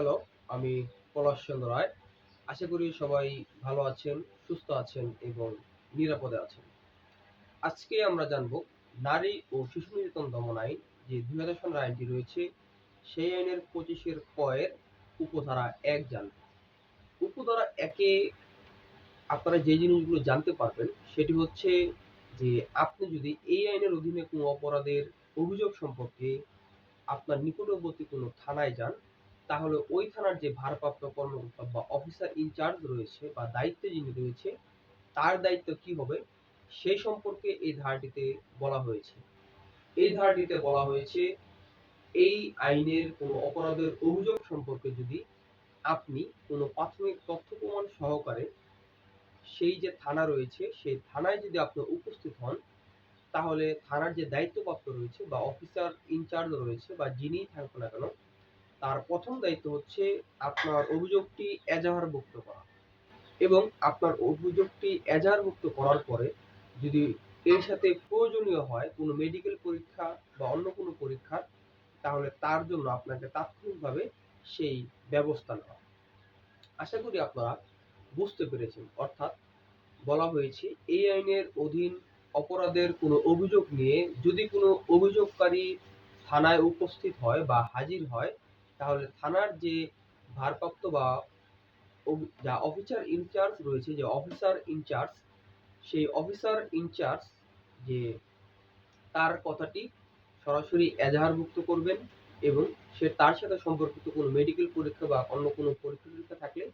Hello, আমি পলাশ চন্দ্র রায়। আশা করি সবাই ভালো আছেন, সুস্থ আছেন এবং নিরাপদে আছেন। আজকে আমরা জানব নারী ও শিশু নির্যাতন দমন আইন যে দুই হাজার আইনটি রয়েছে, সেই আইনের পঁচিশের কয়ের উপধারা এক জানব উপধারা একে আপনারা যে জিনিসগুলো জানতে পারবেন, সেটি হচ্ছে যে আপনি যদি এই আইনের অধীনে কোনো অপরাধের অভিযোগ সম্পর্কে আপনার নিকটবর্তী কোনো থানায় যান তাহলে ওই থানার যে ভারপ্রাপ্ত কর্মকর্তা বা অফিসার ইনচার্জ রয়েছে বা দায়িত্বে যিনি রয়েছে, তার দায়িত্ব কি হবে? সেই সম্পর্কে এই ধারাটিতে বলা হয়েছে। এই ধারাটিতে বলা হয়েছে, এই আইনের কোনো অপরাধের অভিযোগ সম্পর্কে যদি আপনি কোনো প্রাথমিক তথ্য প্রমাণ সহকারে সেই যে থানা রয়েছে, সেই থানায় যদি আপনি উপস্থিত হন, তাহলে থানার যে দায়িত্বপ্রাপ্ত রয়েছে বা অফিসার ইনচার্জ রয়েছে বা যিনিই থাকুক না কেন তার প্রথম দায়িত্ব হচ্ছে আপনার অভিযোগটি এজাহারভুক্ত করা। এবং আপনার অভিযোগটি এজাহারভুক্ত করার পরে যদি এর সাথে প্রয়োজনীয় হয় কোনো মেডিকেল পরীক্ষা বা অন্য কোনো পরীক্ষা, তাহলে তার জন্য আপনাকে তাৎক্ষণিকভাবে সেই ব্যবস্থা নেওয়া। আশা করি আপনারা বুঝতে পেরেছেন। অর্থাৎ বলা হয়েছে, এই আইনের অধীন অপরাধের কোনো অভিযোগ নিয়ে যদি কোনো অভিযোগকারী থানায় উপস্থিত হয় বা হাজির হয় তাহলে থানার যে ভারপ্রাপ্ত বা যা অফিসার ইনচার্জ রয়েছে, যে অফিসার ইনচার্জ সেই অফিসার ইনচার্জ যে তার কথাটি সরাসরি এজাহারভুক্ত করবেন এবং সে তার সাথে সম্পর্কিত কোনো মেডিকেল পরীক্ষা বা অন্য কোনো পরীক্ষা নিরীক্ষা থাকলে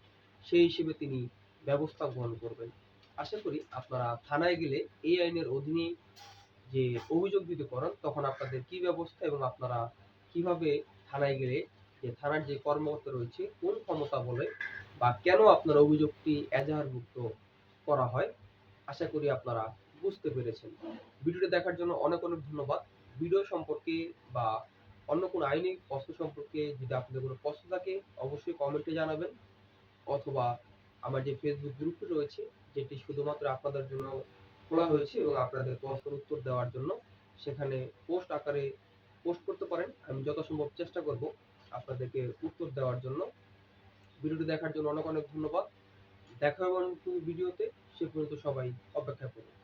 সেই হিসেবে তিনি ব্যবস্থা গ্রহণ করবেন। আশা করি আপনারা থানায় গেলে এই আইনের অধীনে যে অভিযোগ যদি করেন, তখন আপনাদের কি ব্যবস্থা এবং আপনারা কীভাবে থানায় গেলে যে থানার যে কর্মকর্তা রয়েছে, কোন ক্ষমতা বলে বা কেন আপনার অভিযোগটি এজাহারভুক্ত করা হয়, আশা করি আপনারা বুঝতে পেরেছেন। ভিডিওটি দেখার জন্য অনেক অনেক ধন্যবাদ। ভিডিও সম্পর্কে বা অন্য কোনো আইনি প্রশ্ন সম্পর্কে যদি আপনাদের কোনো প্রশ্ন থাকে, অবশ্যই কমেন্টে জানাবেন অথবা আমার যে ফেসবুক গ্রুপটি রয়েছে, যেটি শুধুমাত্র আপনাদের জন্য খোলা হয়েছে এবং আপনাদের প্রশ্নের উত্তর দেওয়ার জন্য, সেখানে পোস্ট আকারে পোস্ট করতে পারেন। আমি যথাসম্ভব চেষ্টা করব। আপনাদেরকে উত্তর দেওয়ার জন্য। ভিডিওটি দেখার জন্য অনেক অনেক ধন্যবাদ। দেখা হবে নতুন ভিডিওতে। সে পর্যন্ত সবাই অপেক্ষা করুন।